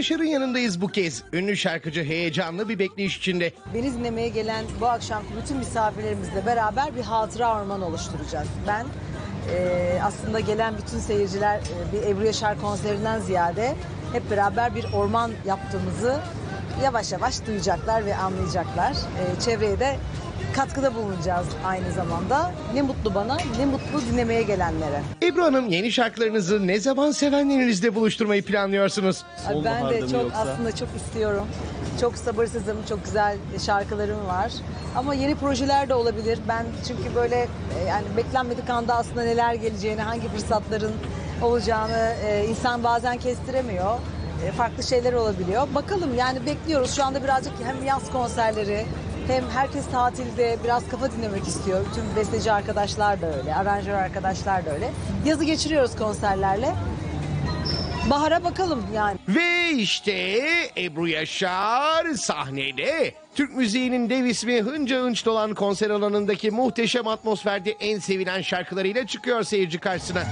Yaşar'ın yanındayız bu kez. Ünlü şarkıcı heyecanlı bir bekleyiş içinde. Beni dinlemeye gelen bu akşamki bütün misafirlerimizle beraber bir hatıra ormanı oluşturacağız. Ben e, aslında gelen bütün seyirciler e, bir Ebru Yaşar konserinden ziyade hep beraber bir orman yaptığımızı yavaş yavaş duyacaklar ve anlayacaklar. E, çevreye de katkıda bulunacağız aynı zamanda. Ne mutlu bana, ne mutlu dinlemeye gelenlere. Ebru Hanım yeni şarkılarınızı ne zaman sevenlerinizle buluşturmayı planlıyorsunuz? Ay, Ben de mı çok yoksa? aslında çok istiyorum. Çok sabırsızım. Çok güzel şarkılarım var. Ama yeni projeler de olabilir. Ben çünkü böyle e, yani beklenmedik anda aslında neler geleceğini, hangi fırsatların olacağını e, insan bazen kestiremiyor. E, Farklı şeyler olabiliyor. Bakalım yani bekliyoruz. Şu anda birazcık hem yaz konserleri hem herkes tatilde biraz kafa dinlemek istiyor. Tüm besteci arkadaşlar da öyle, aranjör arkadaşlar da öyle. Yazı geçiriyoruz konserlerle. Bahara bakalım yani. Ve işte Ebru Yaşar sahnede. Türk müziğinin dev ismi hınca hınç dolan konser alanındaki muhteşem atmosferde en sevilen şarkılarıyla çıkıyor seyirci karşısına.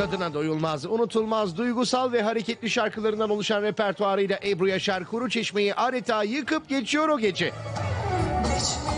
Tadına doyulmaz, unutulmaz, duygusal ve hareketli şarkılarından oluşan repertuarıyla Ebru Yaşar Kuru Çeşme'yi adeta yıkıp geçiyor o gece. Geçmiyor